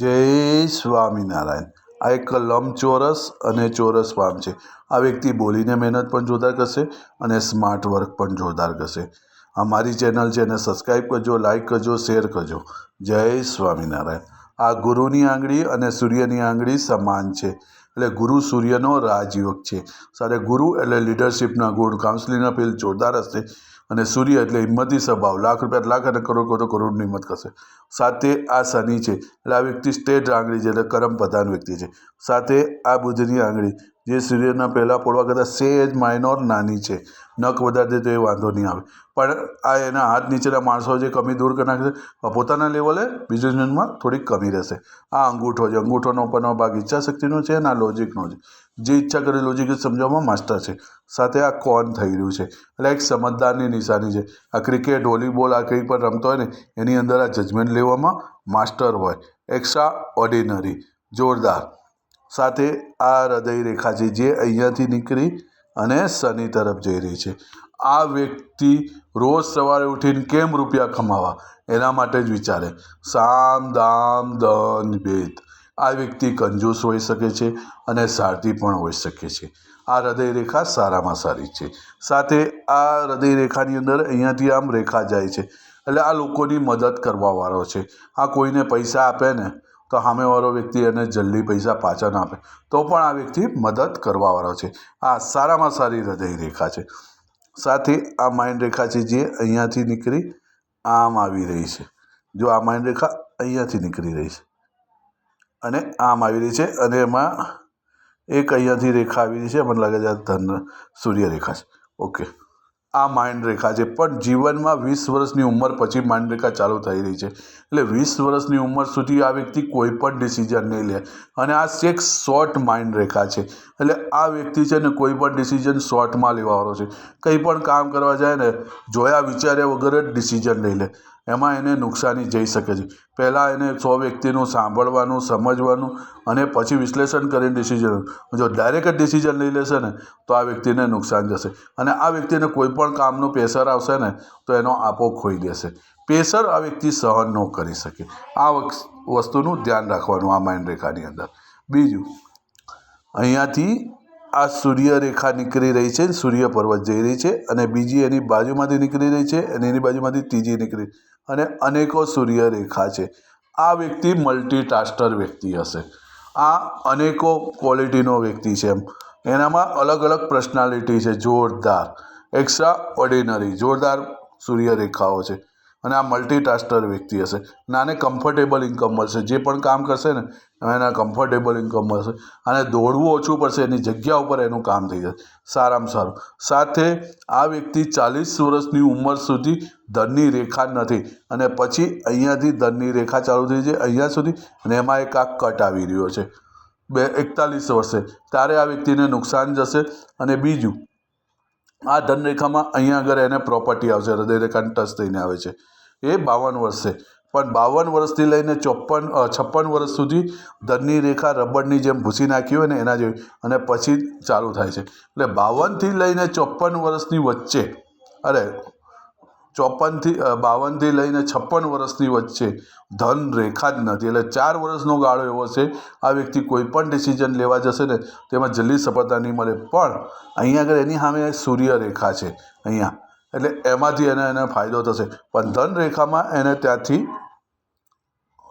જય સ્વામિનારાયણ. આ એક લંબચોરસ અને ચોરસ પામ છે. આ વ્યક્તિ બોલીને મહેનત પણ જોરદાર કરશે અને સ્માર્ટ વર્ક પણ જોરદાર કરશે. આ મારી ચેનલ છે એને સબસ્ક્રાઈબ કરજો લાઈક કરજો, શેર કરજો. જય સ્વામિનારાયણ. આ ગુરુની આંગળી અને સૂર્યની આંગળી સમાન છે. એટલે ગુરુ સૂર્યનો રાજયોગ છે. સાથે ગુરુ એટલે લીડરશિપના ગુણ કાઉન્સિલિંગના ફિલ્ડ જોરદાર હશે. અને સૂર્ય એટલે હિંમતી સ્વભાવ, લાખ રૂપિયા, લાખ અને કરોડ કરોડ, કરોડની હિંમત કરશે. સાથે આ શનિ છે. એટલે આ વ્યક્તિ સ્ટેટ આંગળી છે, એટલે કરમ પ્રધાન વ્યક્તિ છે. સાથે આ બુધની આંગળી. જે સૂર્યના પહેલાં પડવા કરતાં સેજ માઇનોર નાની છે. નખ વધારે દે તો એ વાંધો નહીં આવે. પણ આ એના હાથ નીચેના માણસો જે કમી દૂર કરી નાખશે પોતાના લેવલે બિઝનેસમેનમાં થોડીક કમી રહેશે. આ અંગૂઠો છે. અંગૂઠોનો ઉપરનો ભાગ ઈચ્છાશક્તિનો છે અને આ લોજિકનો છે. જે ઈચ્છા કરે લોજિક સમજાવવામાં માસ્ટર છે. સાથે આ કોન થઈ રહ્યું છે. એટલે એક સમજદારની નિશાની છે. આ ક્રિકેટ વોલીબોલ આ કંઈ પણ રમતો હોય ને, એની અંદર આ જજમેન્ટ લેવામાં માસ્ટર હોય. એક્સ્ટ્રા ઓર્ડિનરી જોરદાર. સાથે આ હૃદય રેખા છે જે અહીંયાથી નીકળી અને શનિ તરફ જઈ રહી છે. આ વ્યક્તિ રોજ સવારે ઉઠીને કેમ રૂપિયા કમાવા? એના માટે જ વિચારે. સામ દામ દન ભેદ. આ વ્યક્તિ કંજૂસ હોઈ શકે છે અને સારથી પણ હોઈ શકે છે. આ હૃદય રેખા સારામાં સારી છે. સાથે આ હૃદય રેખાની અંદર અહીંયાથી આમ રેખા જાય છે. એટલે આ લોકોની મદદ કરવાવાળો છે. આ કોઈને પૈસા આપે ને તો સામેવાળો વ્યક્તિ એને જલ્દી પૈસા પાછા ના આપે. તો પણ આ વ્યક્તિ મદદ કરવાવાળો છે. આ સારામાં સારી હૃદય રેખા છે. સાથે, આ માઇન્ડ રેખા છે જે અહીંયાથી નીકળી આમ આવી રહી છે. જો આ માઇન્ડ રેખા અહીંયાથી નીકળી રહી છે અને આમ આવી રહી છે અને એમાં એક અહીંયાથી રેખા આવી રહી છે. મને લાગે છે આ ધન સૂર્ય રેખા છે. ઓકે આ માઇન્ડ રેખા છે. પણ જીવનમાં વીસ વર્ષની ઉંમર પછી માંડરેખા રેખા ચાલુ થઈ રહી છે. એટલે વીસ વર્ષની ઉંમર સુધી આ વ્યક્તિ કોઈ પણ ડિસિઝન નહીં લે. અને આ એક શોર્ટ રેખા છે. એટલે આ વ્યક્તિ છે ને કોઈ પણ ડિસિઝન શોર્ટમાં લેવાવાળો છે. કંઈ પણ કામ કરવા જાય ને જોયા વિચાર્યા વગર જ ડિસિઝન નહીં લે. એમાં એને નુકસાની જઈ શકે છે. પહેલાં એને સો વ્યક્તિનું સાંભળવાનું, સમજવાનું અને પછી વિશ્લેષણ કરીને ડિસિઝન જો ડાયરેક્ટ ડિસિઝન લઈ લેશે ને, તો આ વ્યક્તિને નુકસાન જશે. અને આ વ્યક્તિને કોઈ પણ કામનું પ્રેશર આવશે ને, તો એનો આપો ખોઈ દેશે. પ્રેશર આ વ્યક્તિ સહન ન કરી શકે. આ વસ્તુનું ધ્યાન રાખવાનું આ માઇન્ડ રેખાની અંદર. બીજું, અહીંયાથી આ સૂર્ય રેખા નીકળી રહી છે સૂર્ય પર્વત જઈ રહી છે અને બીજી એની બાજુમાંથી નીકળી રહી છે અને એની બાજુમાંથી ત્રીજી નીકળી અને અનેકો સૂર્યરેખા છે. આ વ્યક્તિ મલ્ટીટાસ્ટર વ્યક્તિ હશે. આ અનેકો ક્વોલિટીનો વ્યક્તિ છે એમ. એનામાં અલગ અલગ પર્સનાલિટી છે. જોરદાર એક્સ્ટ્રા ઓર્ડિનરી જોરદાર સૂર્ય રેખાઓ છે. અને આ મલ્ટીટાસ્ટર વ્યક્તિ હશે. નાને કમ્ફર્ટેબલ ઇન્કમ મળશે. જે પણ કામ કરશે ને એના કમ્ફર્ટેબલ ઇન્કમ મળશે. અને દોડવું ઓછું પડશે, એની જગ્યા ઉપર એનું કામ થઈ જશે. સારામાં સારું. સાથે આ વ્યક્તિ ચાલીસ વર્ષની ઉંમર સુધી ધનની રેખા નથી. અને પછી અહીંયાથી ધનની રેખા ચાલુ થઈ છે, અહીંયા સુધી. અને એમાં એક આ કટ આવી રહ્યો છે. બે, એકતાલીસ વર્ષે. ત્યારે આ વ્યક્તિને નુકસાન જશે. અને બીજું, આ ધનરેખામાં અહીંયા આગળ એને પ્રોપર્ટી આવશે. હૃદયરેખાને ટચ થઈને આવે છે. એ બાવન વર્ષે. પણ બાવન વર્ષથી લઈને ચોપન છપ્પન વર્ષ સુધી ધનની રેખા રબરની જેમ ભૂસી નાખી હોય ને એના જેવી. અને પછી ચાલુ થાય છે. એટલે બાવનથી લઈને ચોપન વર્ષની વચ્ચે, અરે ચોપનથી બાવનથી લઈને છપ્પન વર્ષની વચ્ચે ધન રેખા જ નથી. એટલે ચાર વર્ષનો ગાળો એવો છે, આ વ્યક્તિ કોઈ પણ ડિસિઝન લેવા જશે ને, તેમાં જલ્દી સફળતા નહીં મળે. પણ અહીંયા આગળ એની સામે સૂર્ય રેખા છે. અહીંયા એટલે એમાંથી એને એને ફાયદો થશે. પણ ધન રેખામાં એને ત્યાંથી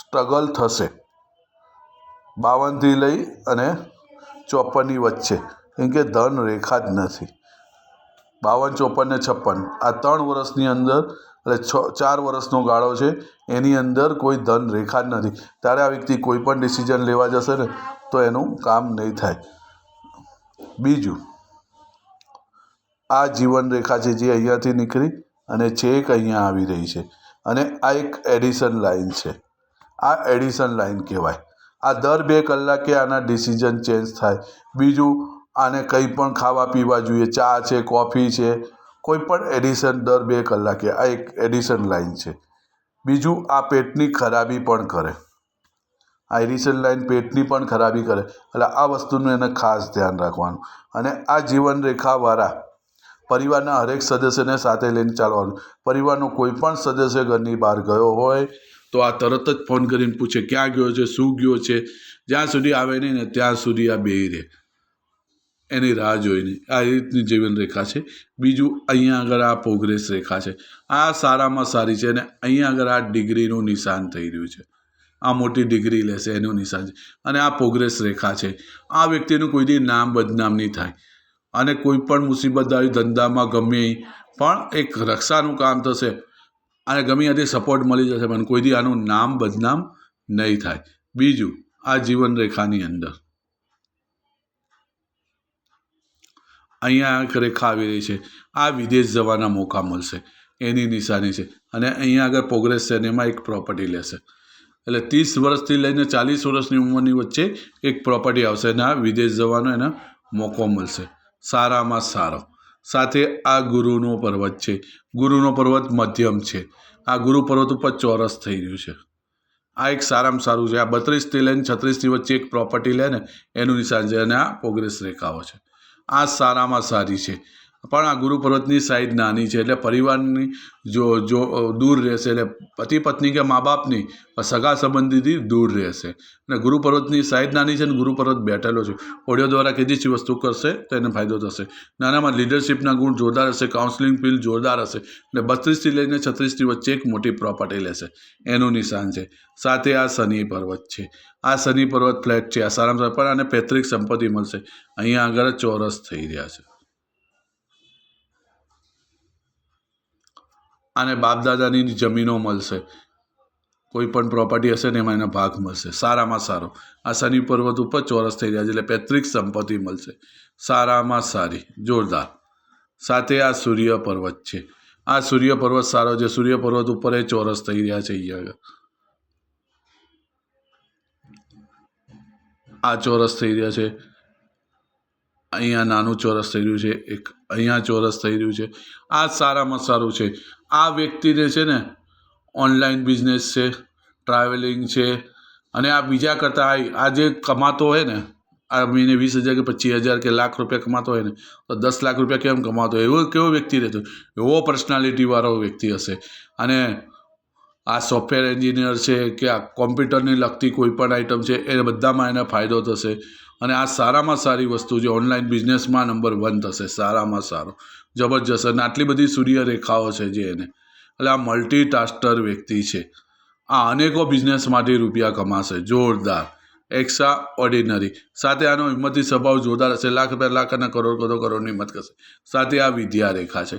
સ્ટ્રગલ થશે. બાવનથી લઈ અને ચોપનની વચ્ચે. કેમ કે ધન રેખા જ નથી. બાવન, ચોપન ને છપ્પન. આ ત્રણ વર્ષની અંદર, એટલે છ, ચાર વર્ષનો ગાળો છે, એની અંદર કોઈ ધન રેખા જ નથી. ત્યારે આ વ્યક્તિ કોઈ પણ ડિસિઝન લેવા જશે ને, તો એનું કામ નહીં થાય. બીજું આ જીવન રેખા છે જે અહીંયાથી નીકળી અને છેક અહીંયા આવી રહી છે. અને આ એક એડિશન લાઇન છે. આ એડિશન લાઇન કહેવાય. આ દર બે કલાકે આના ડિસિઝન ચેન્જ થાય. બીજું, આને કંઈ પણ ખાવા પીવા જોઈએ, ચા છે, કોફી છે, કોઈ પણ એડિશન દર બે કલાકે. આ એક એડિશન લાઇન છે. બીજું, આ પેટની ખરાબી પણ કરે. આ એડિશન લાઇન પેટની પણ ખરાબી કરે. એટલે આ વસ્તુનું એને ખાસ ધ્યાન રાખવાનું. અને આ જીવન રેખાવાળા પરિવારના હરેક સદસ્યને સાથે લઈને ચાલવાનું. પરિવારનો કોઈ પણ સદસ્ય ઘરની બહાર ગયો હોય, તો આ તરત જ ફોન કરીને પૂછે, ક્યાં ગયો છે? શું ગયો છે? જ્યાં સુધી આવે નહીં ને, ત્યાં સુધી આ બેહી રહે. એની રાહ જોઈને. આ રીતની જીવન રેખા છે. બીજું, અહીંયા આગળ આ પ્રોગ્રેસ રેખા છે. આ સારામાં સારી છે અને અહીંયા આગળ આ ડિગ્રીનું નિશાન થઈ રહ્યું છે. આ મોટી ડિગ્રી લેશે, એનું નિશાન છે. અને આ પ્રોગ્રેસ રેખા છે. આ વ્યક્તિનું કોઈથી નામ બદનામ નહીં થાય. અને કોઈ પણ મુસીબત આવી ધંધામાં ગમે પણ એક રક્ષાનું કામ થશે. અને ગમે ત્યાંથી સપોર્ટ મળી જશે, પણ કોઈથી આનું નામ બદનામ નહીં થાય. બીજું, આ જીવન રેખાની અંદર. અહીંયા એક રેખા આવી રહી છે. આ વિદેશ જવાના મોકા મળશે. એની નિશાની છે. અને અહીંયા આગળ પ્રોગ્રેસ એમાં એક પ્રોપર્ટી લેશે. એટલે ત્રીસ વર્ષથી લઈને ચાલીસ વર્ષની ઉંમરની વચ્ચે એક પ્રોપર્ટી આવશે અને આ વિદેશ જવાનો એને મોકો મળશે. સારામાં સારો. સાથે આ ગુરુનો પર્વત છે. ગુરુનો પર્વત મધ્યમ છે. આ ગુરુ પર્વત ઉપર ચોરસ થઈ રહ્યું છે. આ એક સારામાં સારું છે. આ બત્રીસથી લઈને છત્રીસની વચ્ચે એક પ્રોપર્ટી લે ને, એનું નિશાન છે અને આ પ્રોગ્રેસ રેખાઓ છે. આ સારામાં સારી છે. પણ આ ગુરુ પર્વતની સાઈઝ નાની છે એટલે પરિવારની જો જો દૂર રહેશે એટલે પતિ પત્ની કે મા બાપની સગા સંબંધીથી દૂર રહેશે. અને ગુરુ પર્વતની સાઈઝ નાની છે અને ગુરુ પર્વત બેઠેલો છે. ઓડિયો દ્વારા કીધી વસ્તુ કરશે તો એને ફાયદો થશે. નાનામાં લીડરશિપના ગુણ જોરદાર હશે, કાઉન્સલિંગ ફિલ્ડ જોરદાર હશે અને બત્રીસથી લઈને છત્રીસની વચ્ચે એક મોટી પ્રોપર્ટી લેશે. એનું નિશાન છે. સાથે આ શનિ પર્વત છે. આ શનિ પર્વત ફ્લેટ છે. આ સારામાં પણ આને પૈતૃક સંપત્તિ મળશે. અહીંયા આગળ ચોરસ થઈ રહ્યા છે. અને બાપદાદાની જમીનો મળશે. કોઈ પણ પ્રોપર્ટી હશે ને એમાં એના ભાગ મળશે. સારામાં સારો. આ શનિ પર્વત ઉપર ચોરસ થઈ રહ્યા છે એટલે પૈતૃક સંપત્તિ મળશે. સારામાં સારી. જોરદાર. સાથે આ સૂર્ય પર્વત છે. આ સૂર્ય પર્વત સારો છે. સૂર્ય પર્વત ઉપર એ ચોરસ થઈ રહ્યા છે અહીંયા આ ચોરસ થઈ રહ્યા છે. અહીંયા નાનું ચોરસ થઈ રહ્યું છે, એક અહીંયા ચોરસ થઈ રહ્યું છે. આ સારામાં સારું છે. આ વ્યક્તિને છે ને, ઓનલાઈન બિઝનેસ છે, ટ્રાવેલિંગ છે, અને આ બીજા કરતાં આ જે કમાતો હોય ને, આ મહિને વીસ હજાર કે પચીસ હજાર કે લાખ રૂપિયા કમાતો હોય ને, તો દસ લાખ રૂપિયા કેમ કમાતો હોય? એવો કેવો વ્યક્તિ રહેતો એવો પર્સનાલિટીવાળો વ્યક્તિ હશે. અને આ સોફ્ટવેર એન્જિનિયર છે કે આ કોમ્પ્યુટરની લગતી કોઈ પણ આઇટમ છે, એ બધામાં એને ફાયદો થશે. અને આ સારામાં સારી વસ્તુ જે ઓનલાઈન બિઝનેસમાં નંબર વન થશે, સારામાં સારો. જબરજસ્ત. અને આટલી બધી સૂર્ય રેખાઓ છે જે એને. એટલે આ મલ્ટી ટાસ્ટર વ્યક્તિ છે. આ અનેકો બિઝનેસમાંથી રૂપિયા કમાશે. જોરદાર. એક્સ્ટ્રા ઓર્ડિનરી સાથે આનો હિંમતી સ્વભાવ જોરદાર હશે. લાખ બે લાખ અને કરોડ કરોડ કરોડની હિંમત કરશે. સાથે આ વિદ્યા રેખા છે.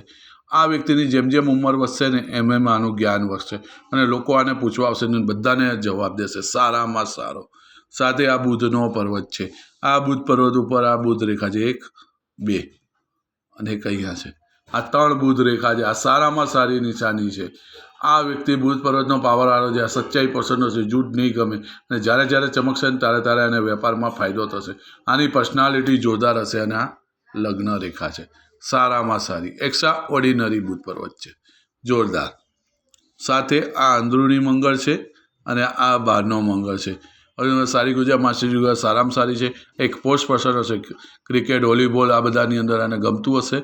આ વ્યક્તિની જેમ જેમ ઉંમર વધશે ને એમ એમ આનું જ્ઞાન વધશે. અને લોકો આને પૂછવા આવશે ને બધાને જવાબ દેશે. સારામાં સારો. સાથે આ બુધનો પર્વત છે. આ બુધ પર્વત ઉપર આ બુધ રેખા છે. એક, બે. અને એક છે આ ત્રણ બુધ રેખા છે. આ સારામાં સારી નિશાની છે. આ વ્યક્તિ બુધ પર્વતનો પાવરવાળો છે. આ સચ્ચાઈ પર્સનનો છે. જૂઠ નહીં ગમે. અને જ્યારે જ્યારે ચમકશે ને ત્યારે ત્યારે એને વેપારમાં ફાયદો થશે. આની પર્સનાલિટી જોરદાર હશે અને આ લગ્ન રેખા છે. સારામાં સારી એક્સ્ટ્રા ઓર્ડિનરી બુધ પર્વત છે. જોરદાર. સાથે આ અંદરૂણી મંગળ છે અને આ બહારનો મંગળ છે. હવે સારી ગુજરાત, માસ્ટર ગુજરાત સારામાં સારી છે. એક પોસ્ટ પર્સન હશે ક્રિકેટ વોલીબોલ આ બધાની અંદર એને ગમતું હશે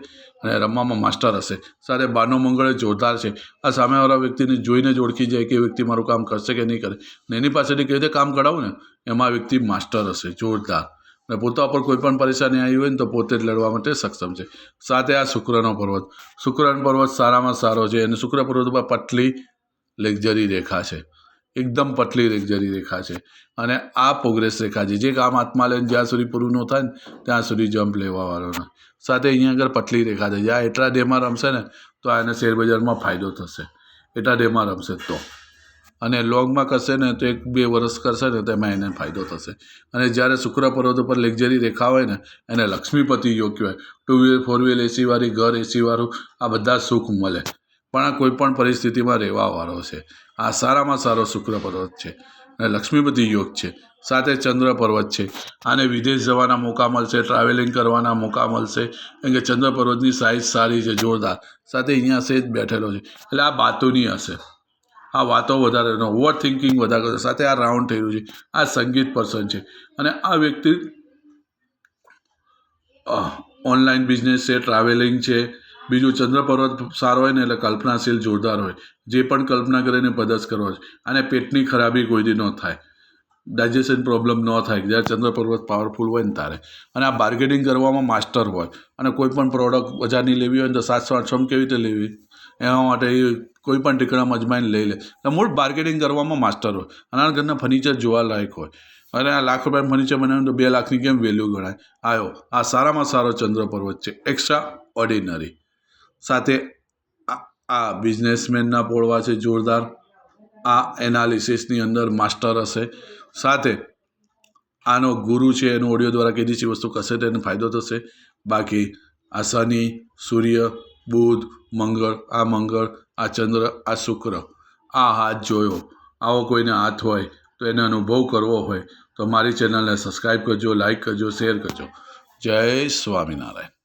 અને રમવામાં માસ્ટર હશે. સાથે બારનો મંગળ જોરદાર છે. આ સામેવાળા વ્યક્તિને જોઈને જ ઓળખી જાય કે એ વ્યક્તિ મારું કામ કરશે કે નહીં કરે. ને એની પાસેથી કેવી રીતે કામ કરાવું ને? એમાં વ્યક્તિ માસ્ટર હશે. જોરદાર. અને પોતા પર કોઈ પણ પરેશાની આવી હોય ને તો પોતે જ લડવા માટે સક્ષમ છે. સાથે આ શુક્રનો પર્વત. શુક્રનો પર્વત સારામાં સારો છે અને શુક્ર પર્વત ઉપર પટલી લક્ઝરી રેખા છે. એકદમ પતલી લક્ઝરી રેખા છે. અને આ પ્રોગ્રેસ રેખા છે. જે કામ હાથમાં લઈને જ્યાં સુધી પૂરું ન થાય ને ત્યાં સુધી જમ્પ લેવાવાળો સાથે અહીંયા આગળ પતલી રેખા છે. જ્યાં એટલા ડેમાં રમશે ને તો આને શેરબજારમાં ફાયદો થશે. એટલા ડેમાં રમશે તો. અને લોંગમાં કરશે ને તો એક બે વર્ષ કરશે ને તો એમાં એને ફાયદો થશે. અને જ્યારે શુક્ર પર્વત ઉપર લક્ઝરી રેખા હોય ને, એને લક્ષ્મીપતિ યોગ કહેવાય ટુ વ્હીલ ફોર વ્હીલ એસીવાળી ઘર એસીવાળું આ બધા સુખ મળે. પણ આ કોઈપણ પરિસ્થિતિમાં રહેવાવાળો છે. આ સારામાં સારો શુક્ર પર્વત છે. અને લક્ષ્મીપતિ યોગ છે. સાથે ચંદ્ર પર્વત છે. આને વિદેશ જવાના મોકા મળશે ટ્રાવેલિંગ કરવાના મોકા મળશે. કેમ કે ચંદ્ર પર્વતની સાઇઝ સારી છે, જોરદાર. સાથે અહીંયા સેજ બેઠેલો છે. એટલે આ બાતોની હશે. આ વાતો વધારે ઓવર થિંકિંગ વધારે સાથે આ રાઉન્ડ રહ્યું છે. આ સંગીત પર્સન છે. અને આ વ્યક્તિ ઓનલાઈન બિઝનેસ છે ટ્રાવેલિંગ છે. બીજું ચંદ્ર પર્વત સારો હોય ને એટલે કલ્પનાશીલ જોરદાર હોય. જે પણ કલ્પના કરીને પદસ કરવો છે. અને પેટની ખરાબી કોઈ દી ન થાય. ડાયજેશન પ્રોબ્લેમ ન થાય. જ્યારે ચંદ્ર પર્વત પાવરફુલ હોય ને તારે અને આ બાર્ગેનિંગ કરવામાં માસ્ટર હોય. અને કોઈ પણ પ્રોડક્ટ બજારની લેવી હોય ને તો સાતસો આઠસોમાં કેવી રીતે લેવી? એના માટે એ કોઈ પણ ટીકડામાં અજમાઈને લઈ લે. મૂળ બાર્ગેનિંગ કરવામાં માસ્ટર હોય. અને ઘરના ફર્નિચર જોવા લાયક હોય. અને આ લાખ રૂપિયાનું ફર્નિચર બનાવ્યું તો બે લાખની કેમ વેલ્યુ ગણાય? આવ્યો આ સારામાં સારો ચંદ્ર પર્વત છે. એક્સ્ટ્રા ઓર્ડિનરી સાથે આ- બિઝનેસમેનના પોળવા છે જોરદાર. આ એનાલિસિસની અંદર માસ્ટર હશે. સાથે આનો ગુરુ છે, એનો ઓડિયો દ્વારા કીધી છે વસ્તુ કશે તો એને ફાયદો થશે. બાકી આ શનિ સૂર્ય બુધ, મંગળ, આ મંગળ, આ ચંદ્ર, આ શુક્ર. આ હાથ જોયો. આવો કોઈને હાથ હોય તો એને અનુભવ કરવો હોય તો મારી ચેનલને સબસ્ક્રાઈબ કરજો લાઈક કરજો, શેર કરજો. જય સ્વામિનારાયણ.